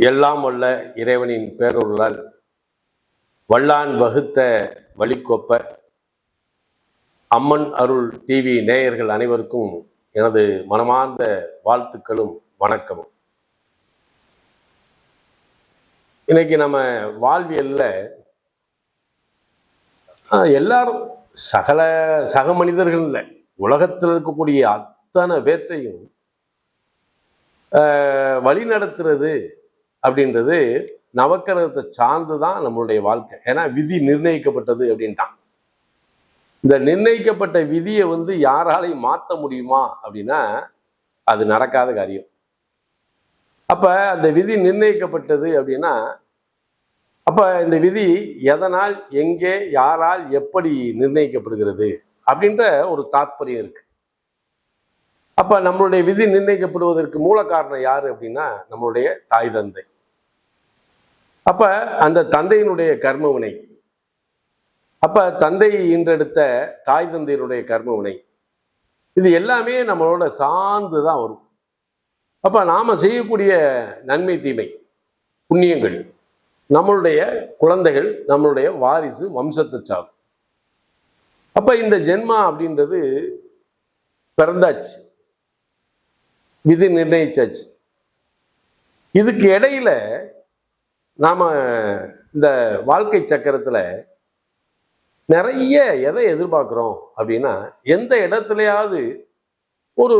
எல்லாம் வல்ல இறைவனின் பேரொருளால் வல்லான் வகுத்த வழிக்கொப்ப அம்மன் அருள் டிவி நேயர்கள் அனைவருக்கும் எனது மனமார்ந்த வாழ்த்துக்களும் வணக்கமும். இன்னைக்கு நம்ம வாழ்வியல்ல எல்லாரும் சகல சக மனிதர்கள் இல்லை உலகத்தில் இருக்கக்கூடிய அத்தனை பேத்தையும் வழி நடத்துறது அப்படின்றது நவக்கிரகத்தை சார்ந்து தான் நம்மளுடைய வாழ்க்கை. ஏன்னா விதி நிர்ணயிக்கப்பட்டது அப்படின்ட்டான். இந்த நிர்ணயிக்கப்பட்ட விதியை வந்து யாராலையும் மாற்ற முடியுமா அப்படின்னா அது நடக்காத காரியம். அப்ப அந்த விதி நிர்ணயிக்கப்பட்டது அப்படின்னா அப்ப இந்த விதி எதனால் எங்கே யாரால் எப்படி நிர்ணயிக்கப்படுகிறது அப்படின்ற ஒரு தாத்பரியம் இருக்கு. அப்ப நம்மளுடைய விதி நிர்ணயிக்கப்படுவதற்கு மூல காரணம் யாரு அப்படின்னா நம்மளுடைய தாய் தந்தை. அப்ப அந்த தந்தையினுடைய கர்மவினை அப்ப தந்தை இன்றெடுத்த தாய் தந்தையினுடைய கர்மவினை இது எல்லாமே நம்மளோட சார்ந்து தான் வரும். அப்ப நாம செய்யக்கூடிய நன்மை தீமை புண்ணியங்கள் நம்மளுடைய குழந்தைகள் நம்மளுடைய வாரிசு வம்சத்தை சார்ந்து அப்ப இந்த ஜென்மா அப்படின்றது பிறந்தாச்சு. விதி நிர்ணயிச்சாச்சு. இதுக்கு இடையில நாம் இந்த வாழ்க்கை சக்கரத்தில் நிறைய எதை எதிர்பார்க்குறோம் அப்படின்னா எந்த இடத்துலையாவது ஒரு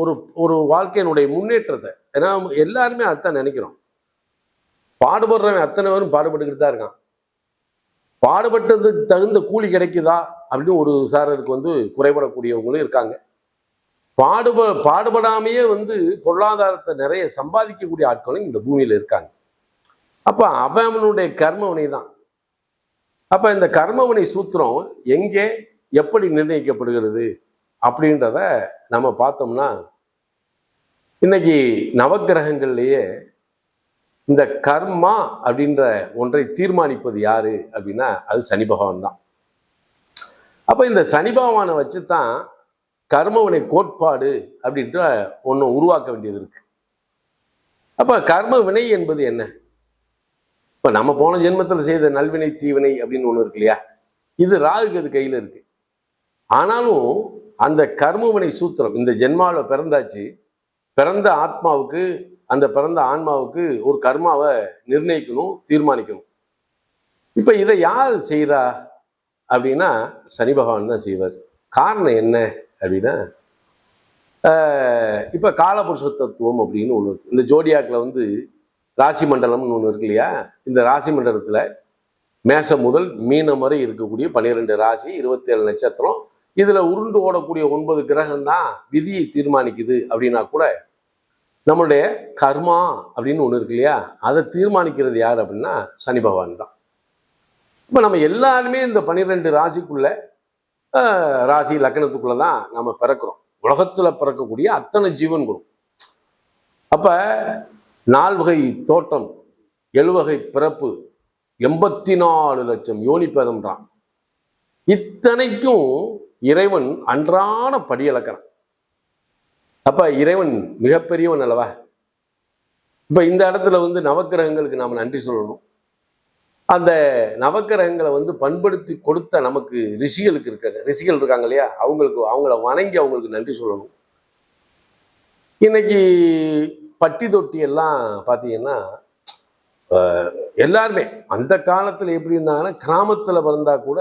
ஒரு ஒரு வாழ்க்கையினுடைய முன்னேற்றத்தை ஏன்னா எல்லாருமே அதான் நினைக்கிறோம். பாடுபடுறவன் அத்தனை பேரும் பாடுபட்டுக்கிட்டு தான் இருக்கான். பாடுபட்டதுக்கு தகுந்த கூலி கிடைக்குதா அப்படின்னு ஒரு சாரருக்கு வந்து குறைபடக்கூடியவங்களும் இருக்காங்க. பாடுப பாடுபடாமையே வந்து பொருளாதாரத்தை நிறைய சம்பாதிக்கக்கூடிய ஆட்களும் இந்த பூமியில் இருக்காங்க. அப்போ அவனுடைய கர்மவினை தான். அப்போ இந்த கர்மவினை சூத்திரம் எங்கே எப்படி நிர்ணயிக்கப்படுகிறது அப்படின்றத நம்ம பார்த்தோம்னா இன்னைக்கு நவகிரகங்கள்லேயே இந்த கர்மா அப்படின்ற ஒன்றை தீர்மானிப்பது யாரு அப்படின்னா அது சனி பகவான் தான். அப்போ இந்த சனி பகவானை வச்சு தான் கர்மவினை கோட்பாடு அப்படின்ற ஒன்று உருவாக்க வேண்டியது இருக்கு. அப்போ கர்ம வினை என்பது என்ன? இப்போ நம்ம போன ஜென்மத்தில் செய்த நல்வினை தீவினை அப்படின்னு ஒன்று இருக்கு இல்லையா? இது ராகுக்கு கையில் இருக்கு. ஆனாலும் அந்த கர்மவினை சூத்திரம் இந்த ஜென்மாவில் பிறந்தாச்சு பிறந்த ஆத்மாவுக்கு அந்த பிறந்த ஆன்மாவுக்கு ஒரு கர்மாவை நிர்ணயிக்கணும் தீர்மானிக்கணும். இப்போ இதை யார் செய்கிறா அப்படின்னா சனி பகவான் தான் செய்வார். காரணம் என்ன அப்படின்னா இப்போ காலபுருஷ தத்துவம் அப்படின்னு ஒன்று இருக்கு. இந்த ஜோடியாக்கில் வந்து ராசி மண்டலம்னு ஒன்று இருக்கு இல்லையா? இந்த ராசி மண்டலத்தில் மேஷம் முதல் மீனம் வரை இருக்கக்கூடிய பன்னிரெண்டு ராசி இருபத்தேழு நட்சத்திரம். இதில் உருண்டு ஓடக்கூடிய ஒன்பது கிரகம் தான் விதியை தீர்மானிக்குது அப்படின்னா கூட நம்மளுடைய கர்மா அப்படின்னு ஒன்று இருக்கு இல்லையா? அதை தீர்மானிக்கிறது யார் அப்படின்னா சனி பகவான் தான். இப்போ நம்ம எல்லாருமே இந்த பன்னிரெண்டு ராசிக்குள்ள ராசி லக்கணத்துக்குள்ளே தான் நம்ம பிறக்கிறோம். உலகத்தில் பிறக்கக்கூடிய அத்தனை ஜீவன்களும். அப்போ நால்வகை தோட்டம் எழுவகை பிறப்பு எண்பத்தி நாலு லட்சம் யோனிப்பதம்ன்றான் இத்தனைக்கும் இறைவன் அன்றாட படியளக்கிறான் அப்ப இறைவன் மிகப்பெரியவன் அல்லவா? இப்ப இந்த இடத்துல வந்து நவக்கிரகங்களுக்கு நாம் நன்றி சொல்லணும். அந்த நவக்கிரகங்களை வந்து பண்படுத்தி கொடுத்த நமக்கு ரிஷிகளுக்கு இருக்காங்க ரிஷிகள் இருக்காங்க இல்லையா? அவங்களுக்கு அவங்கள வணங்கி அவங்களுக்கு நன்றி சொல்லணும். இன்னைக்கு பட்டி தொட்டி எல்லாம் பார்த்தீங்கன்னா எல்லாருமே அந்த காலத்தில் எப்படி இருந்தாங்கன்னா கிராமத்தில் பிறந்தா கூட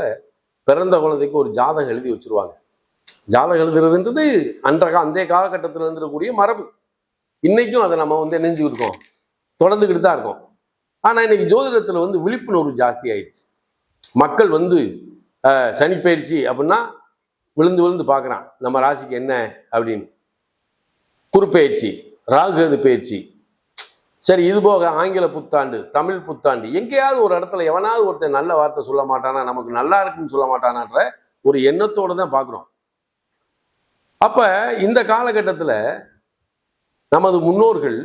பிறந்த குழந்தைக்கு ஒரு ஜாதகம் எழுதி வச்சிருவாங்க. ஜாதகம் எழுதுறதுன்றது அன்றைய அந்த காலகட்டத்தில் இருந்திருக்கக்கூடிய மரபு. இன்னைக்கும் அதை நம்ம வந்து நெஞ்சுக்கிட்டு இருக்கோம்? தொடர்ந்துக்கிட்டு தான் இருக்கோம். ஆனால் இன்னைக்கு ஜோதிடத்தில் வந்து விழிப்புணர்வு ஜாஸ்தி ஆயிடுச்சு. மக்கள் வந்து சனி பயிற்சி அப்படின்னா விழுந்து விழுந்து பார்க்குறான். நம்ம ராசிக்கு என்ன அப்படின்னு? குறுப்பெயர்ச்சி ராகுகது பயிற்சி சரி இது போக ஆங்கில புத்தாண்டு தமிழ் புத்தாண்டு எங்கேயாவது ஒரு இடத்துல எவனாவது ஒருத்தன் நல்ல வார்த்தை சொல்ல மாட்டானா நமக்கு நல்லா இருக்குன்னு சொல்ல மாட்டானான்ற ஒரு எண்ணத்தோடு தான் பார்க்குறோம். அப்போ இந்த காலகட்டத்தில் நமது முன்னோர்கள்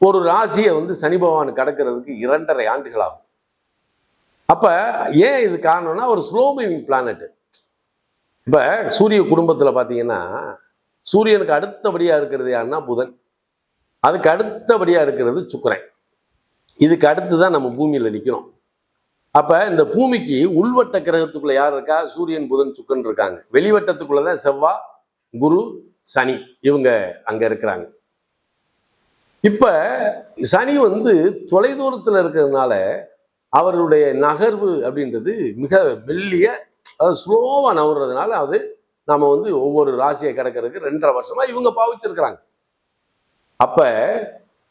ஒரு ராசியை வந்து சனி பகவான் கடக்கிறதுக்கு இரண்டரை ஆண்டுகள் ஆகும் அப்போ ஏன் இது காரணம்னா ஒரு ஸ்லோ மூவிங் பிளானட்டு இப்போ சூரிய குடும்பத்தில் பார்த்தீங்கன்னா சூரியனுக்கு அடுத்தபடியாக இருக்கிறது யாருன்னா புதன். அதுக்கு அடுத்தபடியாக இருக்கிறது சுக்கரன். இதுக்கு அடுத்து தான் நம்ம பூமியில் நிற்கிறோம் அப்போ இந்த பூமிக்கு உள்வட்ட கிரகத்துக்குள்ள யார் இருக்கா? சூரியன் புதன் சுக்கன் இருக்காங்க. வெளிவட்டத்துக்குள்ள தான் செவ்வாய் குரு சனி இவங்க அங்கே இருக்கிறாங்க. இப்போ சனி வந்து தொலைதூரத்தில் இருக்கிறதுனால அவருடைய நகர்வு அப்படின்றது மிக மெல்லிய அதாவது ஸ்லோவாக நகர்றதுனால அது நாம் வந்து ஒவ்வொரு ராசியை கிடக்கிறதுக்கு ரெண்டரை வருஷமா இவங்க பாவிச்சிருக்கிறாங்க. அப்ப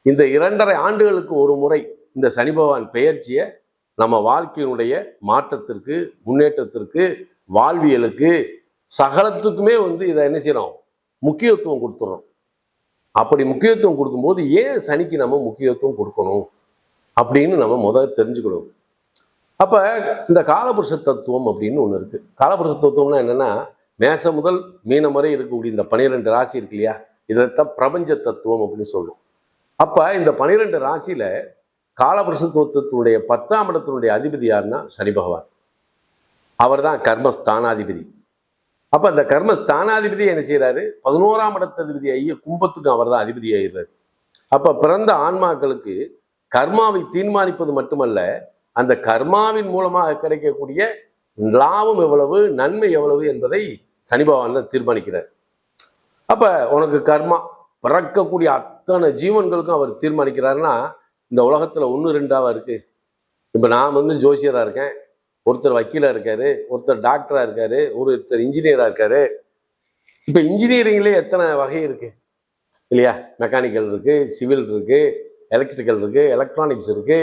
இந்த இரண்டரை ஆண்டுகளுக்கு ஒரு முறை இந்த சனி பகவான் பெயர்ச்சியை நம்ம வாழ்க்கையினுடைய மாற்றத்திற்கு முன்னேற்றத்திற்கு வாழ்வியலுக்கு சகலத்துக்குமே வந்து இதை என்ன செய்யறோம்? முக்கியத்துவம் கொடுத்துறோம். அப்படி முக்கியத்துவம் கொடுக்கும்போது ஏன் சனிக்கு நம்ம முக்கியத்துவம் கொடுக்கணும்? அப்படின்னு நம்ம முதல்ல தெரிஞ்சுக்கணும். அப்போ இந்த காலபுருஷ தத்துவம் அப்படின்னு ஒன்று இருக்குது காலபுருஷ தத்துவம்னா என்னென்னா மேசம் முதல் மீனம் வரை இருக்கக்கூடிய இந்த பனிரெண்டு ராசி இருக்கு இல்லையா? இதைத்தான் பிரபஞ்ச தத்துவம் அப்படின்னு சொல்லுவோம் அப்ப இந்த பனிரெண்டு ராசியில காலபுருஷத்துவத்தினுடைய பத்தாம் இடத்தினுடைய அதிபதி யாருன்னா சனி பகவான். அவர் தான் கர்மஸ்தானாதிபதி. அப்ப அந்த கர்மஸ்தானாதிபதி என்ன செய்கிறாரு பதினோராம் இடத்ததிபதி ஐய கும்பத்துக்கும் அவர் தான் அதிபதி ஆயிடுறாரு. அப்ப பிறந்த ஆன்மாக்களுக்கு கர்மாவை தீர்மானிப்பது மட்டுமல்ல அந்த கர்மாவின் மூலமாக கிடைக்கக்கூடிய லாபம் எவ்வளவு நன்மை எவ்வளவு என்பதை சனி பகவான் தான் தீர்மானிக்கிறார். அப்ப உனக்கு கர்மா பிறக்கக்கூடிய அத்தனை ஜீவன்களுக்கும் அவர் தீர்மானிக்கிறாருன்னா இந்த உலகத்துல ஒன்று ரெண்டாவா இருக்கு. இப்ப நான் வந்து ஜோசியரா இருக்கேன் ஒருத்தர் வக்கீலா இருக்காரு ஒருத்தர் டாக்டரா இருக்காரு ஒருத்தர் இன்ஜினியரா இருக்காரு. இப்ப இன்ஜினியரிங்லேயே எத்தனை வகை இருக்கு? இல்லையா? மெக்கானிக்கல் இருக்கு சிவில் இருக்கு எலக்ட்ரிக்கல் இருக்கு எலக்ட்ரானிக்ஸ் இருக்கு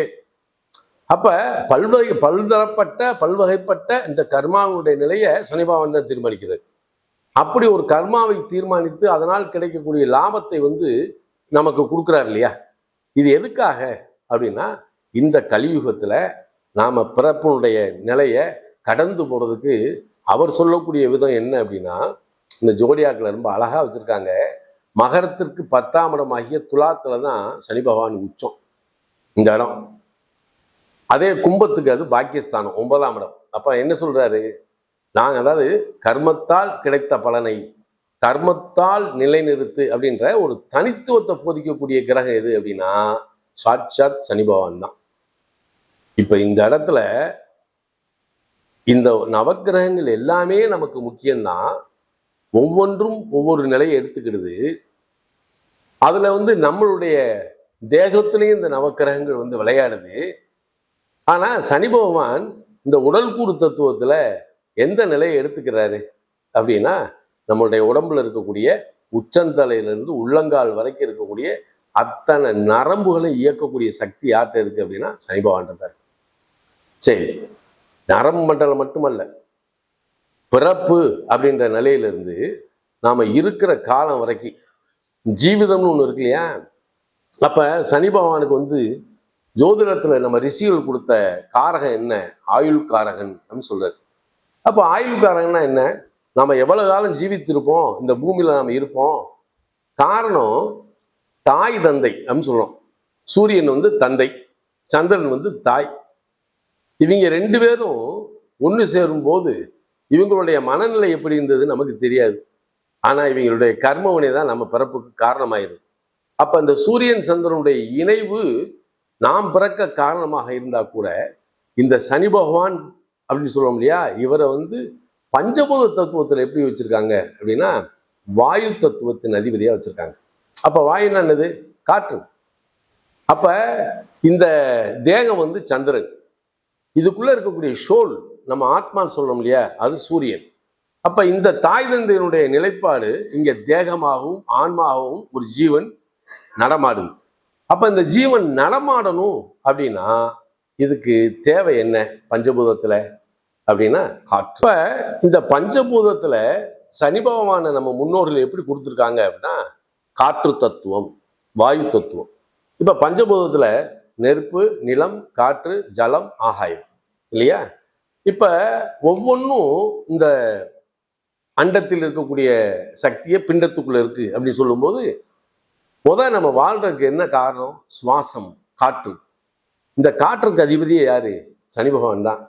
அப்போ பல்வகை பல்தரப்பட்ட பல்வகைப்பட்ட இந்த கர்மாவுடைய நிலையை சனிபாவன் தான் தீர்மானிக்கிறது அப்படி ஒரு கர்மாவை தீர்மானித்து அதனால் கிடைக்கக்கூடிய லாபத்தை வந்து நமக்கு கொடுக்குறாரு இல்லையா? இது எதுக்காக அப்படின்னா இந்த கலியுகத்தில் நாம் பிறப்பினுடைய நிலையை கடந்து போகிறதுக்கு அவர் சொல்லக்கூடிய விதம் என்ன அப்படின்னா இந்த ஜோடியாக்களை ரொம்ப அழகாக வச்சுருக்காங்க. மகரத்திற்கு பத்தாம் இடமாகிய துலாத்தில் தான் சனி பகவான் உச்சம். இந்த இடம். அதே கும்பத்துக்கு அது பாக்கியஸ்தானம் ஒன்பதாம் இடம். அப்போ என்ன சொல்கிறாரு நாங்கள் அதாவது கர்மத்தால் கிடைத்த பலனை கர்மத்தால் நிலைநிறுத்து அப்படின்ற ஒரு தனித்துவத்தை போதிக்கக்கூடிய கிரகம் எது அப்படின்னா சாட்சாத் சனி பகவான் தான். இப்போ இந்த இடத்துல இந்த நவக்கிரகங்கள் எல்லாமே நமக்கு முக்கியம்தான் ஒவ்வொன்றும் ஒவ்வொரு நிலையை எடுத்துக்கிடுது. அதில் வந்து நம்மளுடைய தேகத்திலையும் இந்த நவக்கிரகங்கள் வந்து விளையாடுது. ஆனா சனி பகவான் இந்த உடல் கூறு தத்துவத்துல எந்த நிலையை எடுத்துக்கிறாரு அப்படின்னா நம்மளுடைய உடம்புல இருக்கக்கூடிய உச்சந்தலையிலிருந்து உள்ளங்கால் வரைக்கும் இருக்கக்கூடிய அத்தனை நரம்புகளை இயக்கக்கூடிய சக்தி யார்கிட்ட இருக்கு அப்படின்னா சனி பகவான் தான் சரி நரம்பு மண்டலம் மட்டுமல்ல பிறப்பு அப்படின்ற நிலையிலிருந்து நாம இருக்கிற காலம் வரைக்கும் ஜீவிதம்னு ஒன்று இருக்கு இல்லையா? அப்ப சனி பகவானுக்கு வந்து ஜோதிடத்தில் நம்ம ரிஷிகள் கொடுத்த காரகம் என்ன? ஆயுள் காரகன் அப்படின்னு சொல்றாரு. அப்போ ஆயுள் காரகன்னா என்ன? நம்ம எவ்வளோ காலம் ஜீவித்திருப்போம்? இந்த பூமியில் நாம் இருப்போம். காரணம் தாய் தந்தை அப்படின்னு சொல்கிறோம் சூரியன் வந்து தந்தை சந்திரன் வந்து தாய். இவங்க ரெண்டு பேரும் ஒன்று சேரும்போது இவங்களுடைய மனநிலை எப்படி இருந்தது நமக்கு தெரியாது. ஆனால் இவங்களுடைய கர்மவினை தான் நம்ம பிறப்புக்கு காரணமாயிருது அப்போ அந்த சூரியன் சந்திரனுடைய இணைவு நாம் பிறக்க காரணமாக இருந்தால் கூட இந்த சனி பகவான் அப்படின்னு சொல்லுவோம் இல்லையா இவரை வந்து பஞ்சபூத தத்துவத்தில் எப்படி வச்சுருக்காங்க அப்படின்னா வாயு தத்துவத்தின் அதிபதியாக வச்சுருக்காங்க. அப்போ வாயுன்னா என்னது? காற்று. அப்போ இந்த தேகம் வந்து சந்திரன். இதுக்குள்ளே இருக்கக்கூடிய ஷோல் நம்ம ஆத்மான்னு சொல்கிறோம் இல்லையா அது சூரியன். அப்போ இந்த தாய் தந்தையினுடைய நிலைப்பாடு இங்கே தேகமாகவும் ஆன்மாகவும் ஒரு ஜீவன் நடமாடுது. அப்போ இந்த ஜீவன் நடமாடணும் அப்படின்னா இதுக்கு தேவை என்ன பஞ்சபூதத்தில் அப்படின்னா அப்போ இந்த இந்த சனி பகவானை நம்ம முன்னோர்கள் எப்படி கொடுத்துருக்காங்க அப்படின்னா காற்று தத்துவம் வாயு தத்துவம். இப்போ பஞ்சபூதத்தில் நெருப்பு நிலம் காற்று ஜலம் ஆகாயம் இல்லையா? இப்போ ஒவ்வொன்றும் இந்த அண்டத்தில் இருக்கக்கூடிய சக்தியை பிண்டத்துக்குள்ளே இருக்குது அப்படின்னு சொல்லும்போது முத நம்ம வாழ்றதுக்கு என்ன காரணம்? சுவாசம் காற்று. இந்த காற்றுக்கு அதிபதியே யாரு? சனி பகவான் தான்.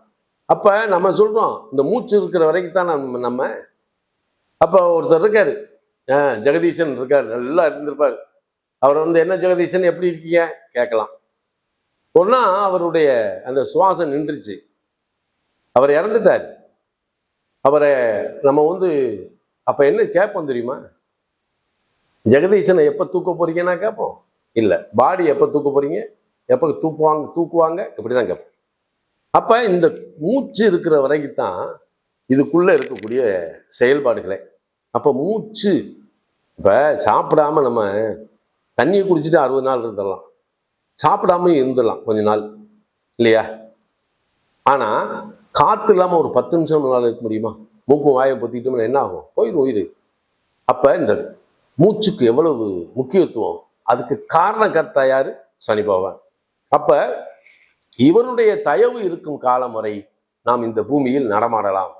அப்போ நம்ம சொல்கிறோம் இந்த மூச்சு இருக்கிற வரைக்கும் தான் நம்ம நம்ம அப்போ ஒருத்தர் இருக்காரு. ஜெகதீசன் இருக்கார் நல்லா இருந்திருப்பார். அவர் வந்து என்ன ஜெகதீசன் எப்படி இருக்கீங்க? கேட்கலாம். ஒன்னா அவருடைய அந்த சுவாசம் நின்றுச்சு. அவர் இறந்துட்டார். அவரை நம்ம வந்து அப்போ என்ன கேட்போம் தெரியுமா? ஜெகதீசனை எப்போ தூக்க போறீங்கன்னா கேட்போம் இல்லை பாடி எப்போ தூக்க போறீங்க? எப்போ தூக்குவாங்க தூக்குவாங்க? இப்படிதான் கேட்போம். அப்போ இந்த மூச்சு இருக்கிற வரைக்கும் தான் இதுக்குள்ளே இருக்கக்கூடிய செயல்பாடுகளே. அப்போ மூச்சு இப்போ சாப்பிடாம நம்ம தண்ணியை குடிச்சிட்டு அறுபது நாள் இருந்துடலாம். சாப்பிடாம இருந்துடலாம் கொஞ்ச நாள் இல்லையா? ஆனால் காற்று இல்லாமல் ஒரு பத்து நிமிஷம் நாள் இருக்க முடியுமா? மூக்கும் வாயை பொத்திக்கிட்டோம்னா என்ன ஆகும்? போயிடும் உயிர். அப்போ இந்த மூச்சுக்கு எவ்வளவு முக்கியத்துவம்? அதுக்கு காரணகர்த்தா யாரு? சனி பகவான். அப்ப இவருடைய தயவு இருக்கும் காலம் வரை நாம் இந்த பூமியில் நடமாடலாம்.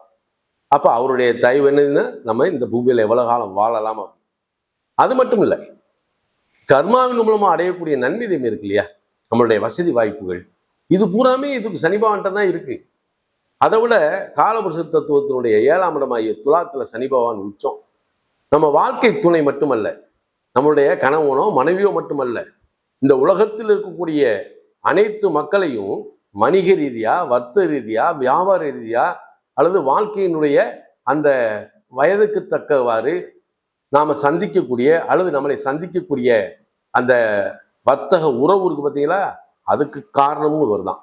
அப்ப அவருடைய தயவு என்னதுன்னா நம்ம இந்த பூமியில எவ்வளவு காலம் வாழலாம் அது மட்டும் இல்லை கர்மாவின் மூலமா அடையக்கூடிய நன்மிதம் இருக்கு இல்லையா? நம்மளுடைய வசதி வாய்ப்புகள். இது பூராமே இதுக்கு சனிபவான்ட்ட தான் இருக்கு. அதை விட காலபுருஷ தத்துவத்தினுடைய ஏழாம் இடமாகிய துலாத்துல சனிபவான் உச்சம். நம்ம வாழ்க்கை துணை மட்டுமல்ல நம்மளுடைய கணவனோ மனைவியோ மட்டுமல்ல இந்த உலகத்தில் இருக்கக்கூடிய அனைத்து மக்களையும் வணிக ரீதியா வர்த்த ரீதியா வியாபார ரீதியா அல்லது வாழ்க்கையினுடைய அந்த வயதுக்கு தக்கவாறு நாம் சந்திக்கக்கூடிய அல்லது நம்மளை சந்திக்கக்கூடிய அந்த வர்த்தக உறவு இருக்கு பார்த்தீங்களா? அதுக்கு காரணமும் இவர் தான்.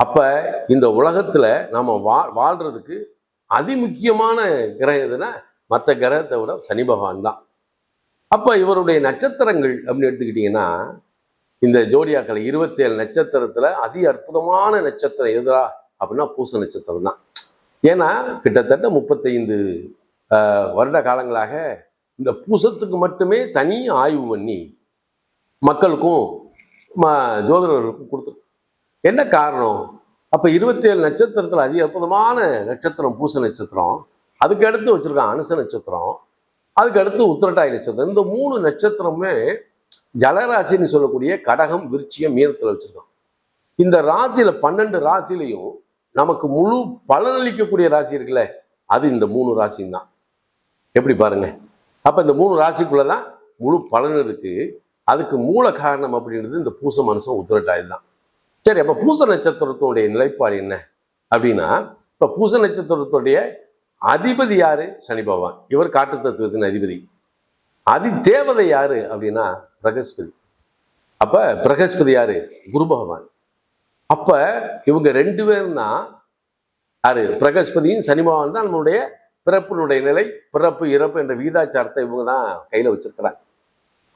அப்போ இந்த உலகத்தில் நாம் வா வாழ்கிறதுக்கு அதிமுக்கியமான கிரகம் எதுனா மற்ற கிரகத்தை விட சனி பகவான் தான். அப்போ இவருடைய நட்சத்திரங்கள் அப்படின்னு எடுத்துக்கிட்டிங்கன்னா இந்த ஜோடியாக்கள் இருபத்தேழு நட்சத்திரத்தில் அதி அற்புதமான நட்சத்திரம் எதுரா அப்படின்னா பூச நட்சத்திரம் தான். ஏன்னா கிட்டத்தட்ட முப்பத்தைந்து வருட காலங்களாக இந்த பூசத்துக்கு மட்டுமே தனி ஆய்வு பண்ணி மக்களுக்கும் ம- ஜோதிடர்களுக்கும் கொடுத்துருக்கு என்ன காரணம்? அப்போ இருபத்தேழு நட்சத்திரத்தில் அதி அற்புதமான நட்சத்திரம் பூச நட்சத்திரம். அதுக்கு அடுத்து வச்சுருக்கான் அனுச நட்சத்திரம் அதுக்கு அடுத்து உத்திரட்டாய் நட்சத்திரம். இந்த மூணு நட்சத்திரமே ஜலராசின்னு சொல்லக்கூடிய கடகம் விருச்சியம் மீனத்தில் வச்சிருக்கான். இந்த ராசியில் பன்னெண்டு ராசிலையும் நமக்கு முழு பலனளிக்கக்கூடிய ராசி இருக்குல்ல அது இந்த மூணு ராசியும் தான். எப்படி பாருங்க? அப்போ இந்த மூணு ராசிக்குள்ளே தான் முழு பலன் இருக்குது அதுக்கு மூல காரணம் அப்படின்றது இந்த பூச மனுஷன் உத்திரட்டாய் தான். சரி அப்போ பூச நட்சத்திரத்துடைய நிலைப்பாடு என்ன அப்படின்னா இப்போ பூச நட்சத்திரத்துடைய அதிபதி யாரு? சனி பகவான். இவர் காட்டு தத்துவத்தின் அதிபதி. அதி தேவதை யாரு அப்படின்னா பிரகஸ்பதி. அப்ப பிரகஸ்பதி யாரு? குரு பகவான். அப்ப இவங்க ரெண்டு பேரும் தான் யாரு? பிரகஸ்பதியும் சனி பகவான் தான் நம்மளுடைய பிறப்பினுடைய நிலை பிறப்பு இறப்பு என்ற விகிதாச்சாரத்தை இவங்க தான் கையில வச்சிருக்கிறாங்க.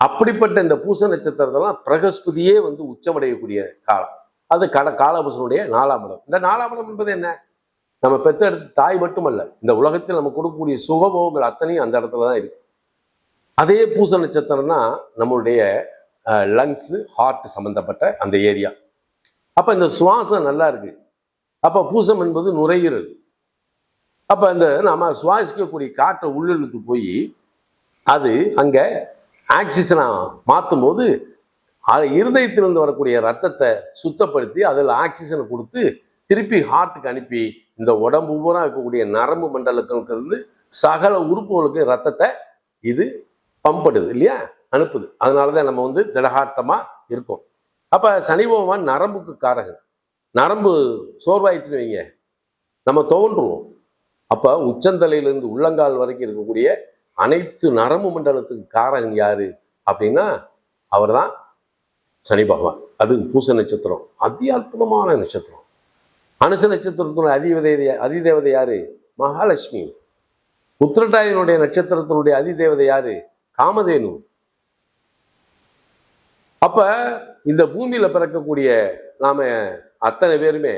அப்படிப்பட்ட இந்த பூச நட்சத்திரத்தெல்லாம் பிரகஸ்பதியே வந்து உச்சமடையக்கூடிய காலம். அது கட காலபுசனுடைய நாலாம் இடம். இந்த நாலாம் இடம் என்பது என்ன? நம்ம பெத்தெடுத்த தாய் மட்டுமல்ல இந்த உலகத்தில் நம்ம கொடுக்கக்கூடிய சுகபோகங்கள் அத்தனையும் அந்த இடத்துல தான் இருக்கு. அதே பூச நட்சத்திரம் தான் நம்மளுடைய லங்ஸு ஹார்ட் சம்மந்தப்பட்ட அந்த ஏரியா அப்போ இந்த சுவாசம் நல்லா இருக்கு. அப்போ பூசம் என்பது நுரையீரல். அப்போ இந்த நம்ம சுவாசிக்கக்கூடிய காற்றை உள்ளிழுத்து போய் அது அங்கே ஆக்சிஜனை மாற்றும் போது அது இருதயத்திலிருந்து வரக்கூடிய ரத்தத்தை சுத்தப்படுத்தி அதில் ஆக்சிஜனை கொடுத்து திருப்பி ஹார்ட்டுக்கு அனுப்பி இந்த உடம்பு பூரா இருக்கக்கூடிய நரம்பு மண்டலத்திலிருந்து சகல உறுப்புகளுக்கு ரத்தத்தை இது பம்படுது இல்லையா? அனுப்புது. அதனால தான் நம்ம வந்து திடகார்த்தமாக இருக்கோம். அப்போ சனி பகவான் நரம்புக்கு காரகன். நரம்பு சோர்வாயிடுச்சுன்னு வைங்க. நம்ம தோன்றுவோம். அப்போ உச்சந்தலையிலேருந்து உள்ளங்கால் வரைக்கும் இருக்கக்கூடிய அனைத்து நரம்பு மண்டலத்துக்கு காரகன் யாரு? அப்படின்னா அவர்தான் சனி பகவான். அது பூச நட்சத்திரம். அதி அற்புதமான நட்சத்திரம். அனுச நட்சத்திரத்தினுடைய அதிதேவதை அதிதேவதை யாரு? மகாலட்சுமி. உத்திரட்டாயனுடைய நட்சத்திரத்தினுடைய அதிதேவதை யாரு? காமதேனு. அப்ப இந்த பூமியில பிறக்கக்கூடிய நாம அத்தனை பேருமே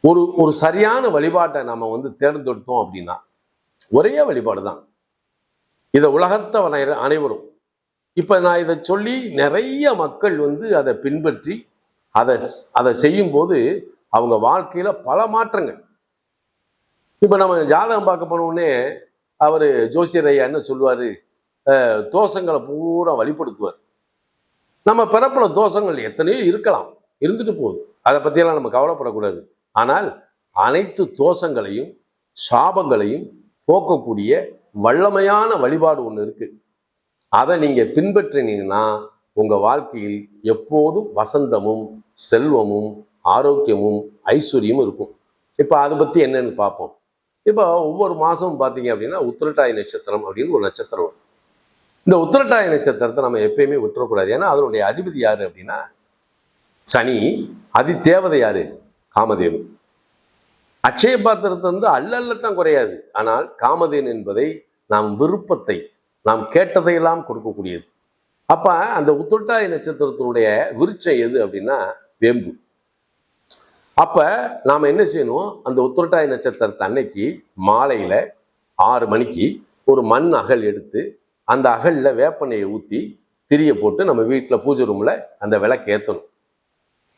ஒரு ஒரு சரியான வழிபாட்டை நாம வந்து தேர்ந்தெடுத்தோம் அப்படின்னா ஒரே வழிபாடு தான் இதை உலகத்தவனை அனைவரும். இப்ப நான் இதை சொல்லி நிறைய மக்கள் வந்து அதை பின்பற்றி அதை அதை செய்யும்போது அவங்க வாழ்க்கையில் பல மாற்றங்கள். இப்போ நம்ம ஜாதகம் பார்க்க போனோடனே அவர் ஜோசியர் ஐயா என்ன சொல்லுவார்? தோஷங்களை பூரா வழிபடுத்துவார். நம்ம பிறப்பில் தோஷங்கள் எத்தனையோ இருக்கலாம். இருந்துட்டு போகுது. அதை பற்றியெல்லாம் நம்ம கவலைப்படக்கூடாது. ஆனால் அனைத்து தோஷங்களையும் சாபங்களையும் போக்கக்கூடிய வல்லமையான வழிபாடு ஒன்று இருக்குது அதை நீங்கள் பின்பற்றினீங்கன்னா உங்கள் வாழ்க்கையில் எப்போதும் வசந்தமும் செல்வமும் ஆரோக்கியமும் ஐஸ்வர்யமும் இருக்கும். இப்போ அதை பற்றி என்னென்னு பார்ப்போம் இப்போ ஒவ்வொரு மாதமும் பார்த்தீங்க அப்படின்னா உத்திரட்டாய நட்சத்திரம் அப்படின்னு ஒரு நட்சத்திரம் இந்த உத்திரட்டாய நட்சத்திரத்தை நம்ம எப்பயுமே விட்டுறக்கூடாது. ஏன்னா அதனுடைய அதிபதி யார் அப்படின்னா சனி. அதி தேவதை யாரு? காமதேவன் அட்சய பாத்திரத்தை வந்து அல்லல்லத்தான் குறையாது. ஆனால் காமதேன் என்பதை நாம் விருப்பத்தை நாம் கேட்டதையெல்லாம் கொடுக்கக்கூடியது. அப்ப அந்த உத்தொட்டாய நட்சத்திரத்தினுடைய விருட்சம் எது அப்படின்னா வேம்பு. அப்ப நாம என்ன செய்யணும்? அந்த உத்தொட்டாய நட்சத்திரத்தை அன்னைக்கு மாலையில ஆறு மணிக்கு ஒரு மண் அகல் எடுத்து அந்த அகல்ல வேப்பனையை ஊத்தி திரிய போட்டு நம்ம வீட்டில் பூஜை ரூம்ல அந்த விளக்கு ஏற்றணும்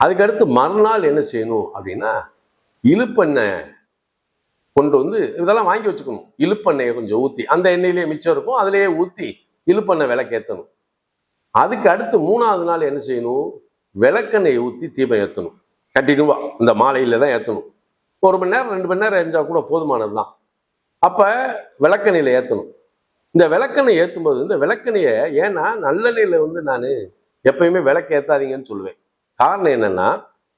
அதுக்கடுத்து மறுநாள் என்ன செய்யணும் அப்படின்னா இழுப்பெண்ணெய் கொண்டு வந்து இதெல்லாம் வாங்கி வச்சுக்கணும். இழுப்பெண்ணெயை கொஞ்சம் ஊற்றி அந்த எண்ணெயிலேயே மிச்சம் இருக்கும். அதிலேயே ஊற்றி இழுப்பெண்ணெய் விளக்கேற்றணும் அதுக்கு அடுத்து மூணாவது நாள் என்ன செய்யணும்? விளக்கெண்ணெய் ஊற்றி தீபம் ஏற்றணும் கண்டினியூவா இந்த மாலையில தான் ஏற்றணும் ஒரு மணி நேரம் ரெண்டு மணி நேரம் எரிஞ்சால் கூட போதுமானது தான் அப்போ விளக்கெண்ணெயில் ஏற்றணும் இந்த விளக்கெண்ணெய் ஏற்றும்போது இந்த விளக்கெண்ணையை ஏன்னா நல்லெண்ணெயில் வந்து நான் எப்பயுமே விளக்கு ஏற்றாதீங்கன்னு சொல்லுவேன். காரணம் என்னென்னா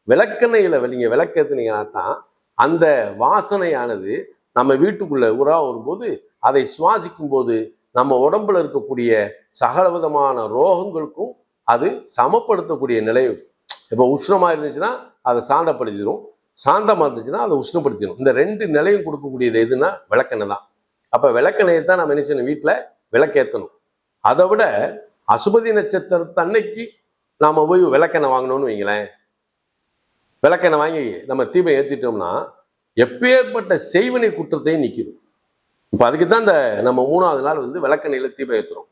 விளக்கெண்ணெயில் நீங்கள் விளக்கேற்றுனீங்கன்னா தான் அந்த வாசனையானது நம்ம வீட்டுக்குள்ளே உறா வரும்போது அதை சுவாசிக்கும் போது நம்ம உடம்புல இருக்கக்கூடிய சகல விதமான ரோகங்களுக்கும் அது சமப்படுத்தக்கூடிய நிலை. இப்போ உஷ்ணமாக இருந்துச்சுன்னா அதை சாந்தப்படுத்திடும் சாந்தமாக இருந்துச்சுன்னா அதை உஷ்ணப்படுத்திடும் இந்த ரெண்டு நிலையும் கொடுக்கக்கூடியது எதுன்னா விளக்கெண்ணெய் தான் அப்போ விளக்கெண்ணெயை தான் நம்ம என்ன செய்யணும்? வீட்டில் விளக்கேற்றணும் அதை விட அசுபதி நட்சத்திரத்து அன்னைக்கு நாம் போய் விளக்கெண்ணெய் வாங்கணும்னு வைங்களேன். விளக்கெண்ணெய் வாங்கி நம்ம தீபம் ஏற்றிட்டோம்னா எப்பேற்பட்ட செய்வினை குற்றத்தையும் நிற்கிது இப்போ அதுக்கு தான் இந்த நம்ம மூணாவது நாள் வந்து விளக்கெண்ணெயில் தீபம் ஏற்றுறோம்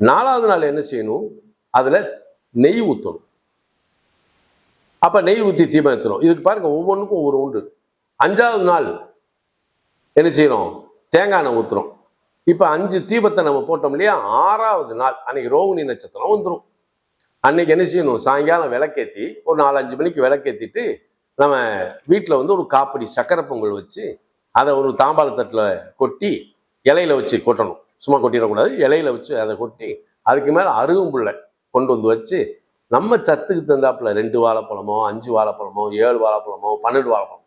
நாலாவது நாள் என்ன செய்யணும்? அதில் நெய் ஊற்றணும் அப்போ நெய் ஊற்றி தீபம் ஏற்றுறோம் இதுக்கு பாருங்க ஒவ்வொன்றுக்கும் ஒவ்வொரு உண்டு. அஞ்சாவது நாள் என்ன செய்யறோம்? தேங்காய் எண்ணெய் ஊற்றுறோம் இப்போ அஞ்சு தீபத்தை நம்ம போட்டோம் இல்லையா? ஆறாவது நாள் அன்னைக்கு ரோகிணி நட்சத்திரம் வந்துடும் அன்னைக்கு என்ன செய்யணும்? சாயங்காலம் விளக்கேற்றி ஒரு நாலஞ்சு மணிக்கு விளக்கேற்றிட்டு நம்ம வீட்டில் வந்து ஒரு காப்படி சக்கரை பொங்கல் வச்சு அதை ஒரு தாம்பாள தட்டில் கொட்டி இலையில வச்சு கொட்டணும். சும்மா கொட்டிடக்கூடாது. இலையில வச்சு அதை கொட்டி அதுக்கு மேலே அருகும்புள்ள கொண்டு வந்து வச்சு நம்ம சத்துக்கு தந்தாப்புல ரெண்டு வாழைப்பழமோ அஞ்சு வாழைப்பழமோ ஏழு வாழைப்பழமோ பன்னெண்டு வாழைப்பழம்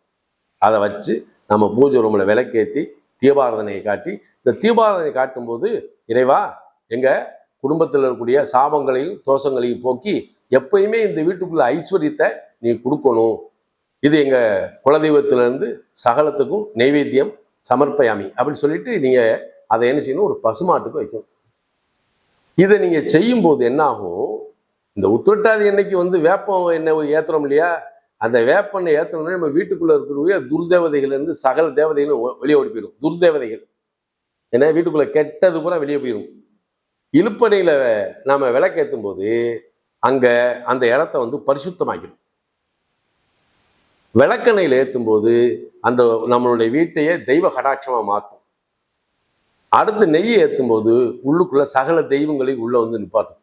அதை வச்சு நம்ம பூஜை ரூமில் விளக்கேற்றி தீபாரதனையை காட்டி இந்த தீபாரதனை காட்டும்போது இறைவா எங்கள் குடும்பத்தில் இருக்கக்கூடிய சாபங்களையும் தோஷங்களையும் போக்கி எப்பயுமே இந்த வீட்டுக்குள்ள ஐஸ்வர்யத்தை நீ கொடுக்கணும். இது எங்கள் குலதெய்வத்திலேருந்து சகலத்துக்கும் நெய்வேத்தியம் சமர்ப்பயாமி அப்படின்னு சொல்லிட்டு நீங்கள் அதை என்ன செய்யணும்? ஒரு பசுமாட்டுக்கு வைக்கணும். இதை நீங்கள் செய்யும் போது என்ன ஆகும் இந்த உத்திரட்டாதி என்னைக்கு வந்து வேப்பம் என்ன ஏற்றுறோம் இல்லையா? அந்த வேப்பெண்ணெய் ஏற்றணும்னா நம்ம வீட்டுக்குள்ளே இருக்கக்கூடிய துர்தேவதைகள்லேருந்து சகல தேவதைகளும் வெளியே ஓடி போயிடும் துர்தேவதைகள். ஏன்னா வீட்டுக்குள்ளே கெட்டது பூரா வெளியே போயிடும் இழுப்பணையில் நாம் விளக்கேற்றும் போது அங்கே அந்த இடத்த வந்து பரிசுத்தமாக்கிடும் விளக்கெண்ணெயில் ஏற்றும் போது அந்த நம்மளுடைய வீட்டையே தெய்வ கடாட்சமாக மாற்றும் அடுத்து நெய்யை ஏற்றும் போது உள்ளுக்குள்ள சகல தெய்வங்களையும் உள்ளே வந்து நிப்பாட்டும்.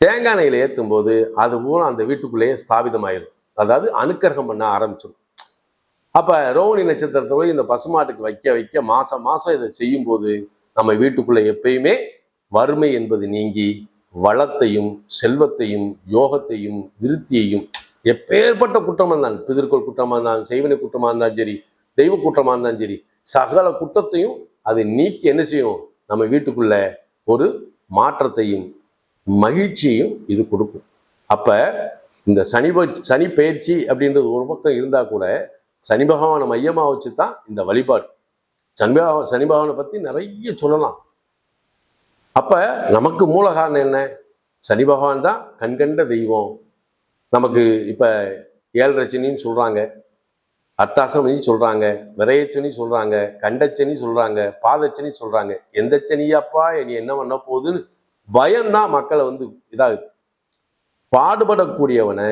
தேங்காய் எண்ணெயில் ஏற்றும் போது அது பூரா அந்த வீட்டுக்குள்ளேயே ஸ்தாபிதமாயிடும் அதாவது அனுக்கிரகம் பண்ண ஆரம்பிச்சிடும் அப்போ ரோஹிணி நட்சத்திரத்தை போய் இந்த பசுமாட்டுக்கு வைக்க வைக்க மாதம் மாதம் இதை செய்யும்போது நம்ம வீட்டுக்குள்ளே எப்பயுமே வறுமை என்பது நீங்கி வளத்தையும் செல்வத்தையும் யோகத்தையும் விருத்தியையும் எப்பேற்பட்ட குற்றமாக இருந்தாலும் பிதிர்கோள் குற்றமாக இருந்தாலும் செய்வனை குற்றமா இருந்தாலும் சரி தெய்வ குற்றமா இருந்தாலும் சரி சகல குற்றத்தையும் அது நீக்கி என்ன செய்யும் நம்ம வீட்டுக்குள்ள ஒரு மாற்றத்தையும் மகிழ்ச்சியையும் இது கொடுக்கும். அப்ப இந்த சனி ப- சனி பயிற்சி அப்படின்றது ஒரு பக்கம் இருந்தா கூட சனி பகவானை மையமா வச்சு தான் இந்த வழிபாடு. சனி பகவா- சனி பகவானை பத்தி நிறைய சொல்லலாம். அப்ப நமக்கு மூல காரணம் என்ன? சனி பகவான் தான் கண்கண்ட தெய்வம். நமக்கு இப்போ ஏழரைச்சனின்னு சொல்கிறாங்க அத்தாசமணி சொல்கிறாங்க விரையச்சனி சொல்கிறாங்க கண்டச்சனி சொல்கிறாங்க பாதச்சனி சொல்கிறாங்க எந்த சனியாப்பா? நீ என்ன பண்ண போகுதுன்னு பயம்தான் மக்களை வந்து இதாகுது. பாடுபடக்கூடியவனை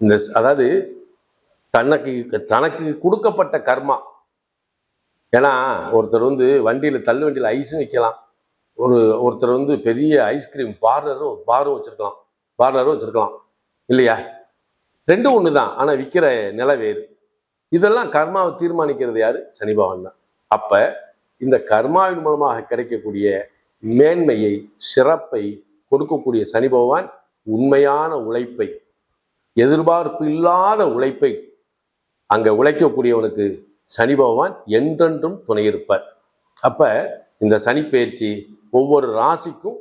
இந்த அதாவது தனக்கு தனக்கு கொடுக்கப்பட்ட கர்மா. ஏன்னா ஒருத்தர் வந்து வண்டியில் தள்ளு வண்டியில் ஐஸும் வைக்கலாம். ஒரு ஒருத்தர் வந்து பெரிய ஐஸ்கிரீம் பார்லரும் பாரும் வச்சுருக்கலாம். பார்லரும் வச்சுருக்கலாம். இல்லையா? ரெண்டும் ஒன்று தான் ஆனால் விற்கிற நிலை வேறு. இதெல்லாம் கர்மாவை தீர்மானிக்கிறது யார்? சனி பகவான் தான். அப்போ இந்த கர்மாவின் மூலமாக கிடைக்கக்கூடிய மேன்மையை சிறப்பை கொடுக்கக்கூடிய சனி பகவான் உண்மையான உழைப்பை எதிர்பார்ப்பு இல்லாத உழைப்பை அங்கே உழைக்கக்கூடியவனுக்கு சனி பகவான் என்றென்றும் துணையிருப்பார் அப்போ இந்த சனி பயிற்சி ஒவ்வொரு ராசிக்கும்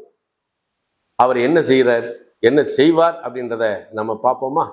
அவர் என்ன செய்கிறார் என்ன செய்வார் அப்படின்றத நம்ம பார்ப்போமா?